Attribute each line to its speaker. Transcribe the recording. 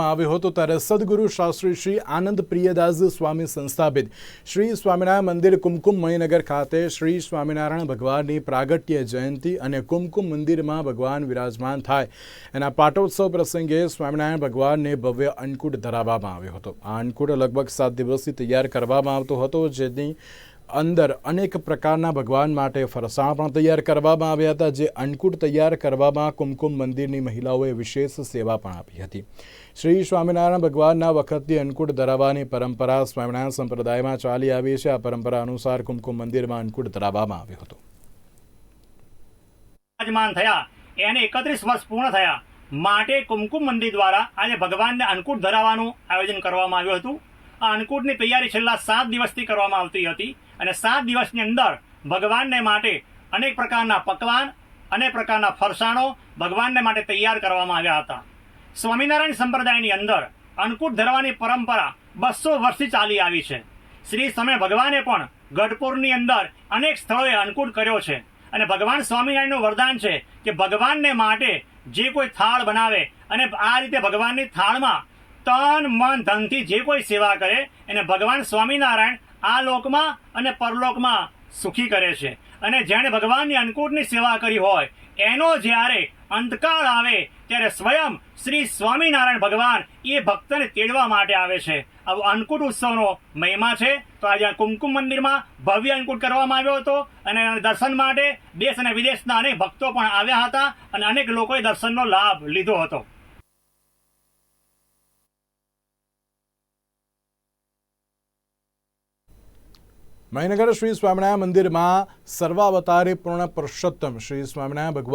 Speaker 1: આવ્યો હતો ત્યારે સદગુરુ શાસ્ત્રી શ્રી આનંદ પ્રિયદાસ સ્વામી સંસ્થાપિત. શ્રી સ્વામિનારાયણ મંદિર કુમકુમ મણિનગર ખાતે શ્રી સ્વામિનારાયણ ભગવાનની પ્રાગટ્ય જયંતિ અને કુમકુમ મંદિરમાં ભગવાન વિરાજમાન થાય. એના પાટોત્સવ પ્રસંગે સ્વામિનારાયણ ભગવાનને ભવ્ય અન્નકૂટ ધરાવવામાં આવ્યો હતો. આ અન્નકૂટ લગભગ સાત દિવસથી તૈયાર કરવામાં આવતો હતો, જેની અંદર અનેક પ્રકારના ભગવાન માટે ફરસાણ પણ તૈયાર કરવામાં આવ્યા હતા, જે અન્નકૂટ તૈયાર કરવામાં કુમકુમ મંદિરની મહિલાઓએ વિશેષ સેવા પણ આપી હતી. શ્રી સ્વામિનારાયણ ભગવાનના વખતથી અન્નકૂટ ધરાવવાની પરંપરા સ્વામિનારાયણ સંપ્રદાયમાં ચાલી આવી છે. આ પરંપરા અનુસાર કુમકુમ મંદિરમાં અન્નકૂટ ધરાવવામાં આવ્યો હતો.
Speaker 2: વિરાજમાન થયા. એને એકત્રીસ વર્ષ પૂર્ણ થયા. માટે કુમકુમ મંદિર દ્વારા આજે ભગવાનને અન્નકૂટ ધરાવવાનું આયોજન કરવામાં આવ્યું હતું. આ અન્નકૂટની તૈયારી છેલ્લા સાત દિવસથી કરવામાં આવતી હતી. અને સાત દિવસની અંદર ભગવાનને માટે અનેક પ્રકારના પકવાન, અનેક પ્રકારના ફરસાણો ભગવાનને માટે તૈયાર કરવામાં આવ્યા હતા. સ્વામિનારાયણ સંપ્રદાયની અંદર અન્નકૂટ ધરવાની પરંપરા બસો વર્ષથી ચાલી આવી છે. શ્રી સમય ભગવાને પણ ગઢપુરની અંદર અનેક સ્થળોએ અન્નકૂટ કર્યો છે. અને ભગવાન સ્વામિનારાયણનું વરદાન છે કે ભગવાનને માટે જે કોઈ થાળ બનાવે અને આ રીતે ભગવાનની થાળમાં તન, મન, ધનથી જે કોઈ સેવા કરે, એને ભગવાન સ્વામિનારાયણ આ લોકમાં અને પરલોકમાં સુખી કરે છે. અને જેણે ભગવાનની અન્નકૂટની સેવા કરી હોય, એનો જ્યારે અંતકાળ આવે, ત્યારે સ્વયં શ્રી સ્વામિનારાયણ ભગવાન એ ભક્તને તેડવા માટે આવે છે. આવો અન્નકૂટ ઉત્સવનો મહિમા છે. તો આજે કુમકુમ મંદિરમાં ભવ્ય અન્નકૂટ કરવામાં આવ્યો હતો અને દર્શન માટે દેશ અને વિદેશના અનેક ભક્તો પણ આવ્યા હતા અને અનેક લોકોએ દર્શનનો લાભ લીધો હતો.
Speaker 1: મણિનગર શ્રી સ્વામિનારાયણ મંદિરમાં સર્વાવતારી પૂર્ણ પુરુષોત્તમ. શ્રી સ્વામિનારાયણ ભગવાન